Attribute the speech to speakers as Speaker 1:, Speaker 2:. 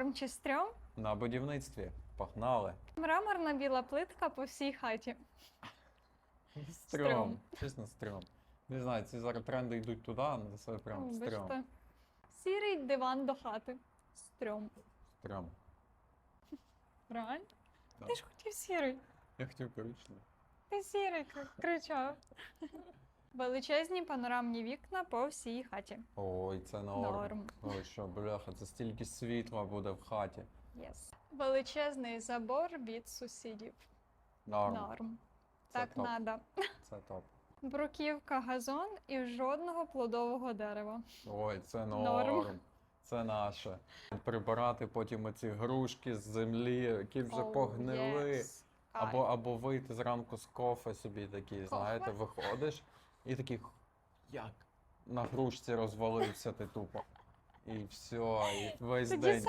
Speaker 1: Норм чи стрьом?
Speaker 2: На будівництві. Погнали.
Speaker 1: Мраморна біла плитка по всій хаті.
Speaker 2: Стрьом. Чесно, стрьом. Не знаю, ці зараз тренди йдуть туди, але це прям стрьом.
Speaker 1: Сірий диван до хати. Стрьом.
Speaker 2: Стрьом.
Speaker 1: Реально? Ти ж хотів сірий.
Speaker 2: Я хотів коричневий.
Speaker 1: Ти сірий кричав. Величезні панорамні вікна по всій хаті.
Speaker 2: Ой, це норм.
Speaker 1: Норм.
Speaker 2: Ой, що, бляха, це стільки світла буде в хаті.
Speaker 1: Yes. Величезний забор від сусідів.
Speaker 2: Норм.
Speaker 1: Норм.
Speaker 2: Це
Speaker 1: Так
Speaker 2: топ.
Speaker 1: надо.
Speaker 2: Це топ.
Speaker 1: Бруківка газон і жодного плодового дерева.
Speaker 2: Ой, це норм.
Speaker 1: Норм.
Speaker 2: Це наше. Прибирати потім оці грушки з землі, які вже
Speaker 1: Oh,
Speaker 2: погнили.
Speaker 1: yes.
Speaker 2: Або, або вийти зранку з кофе собі такий, знаєте, виходиш і такий як? На грушці розвалився ти тупо. І все, і весь день.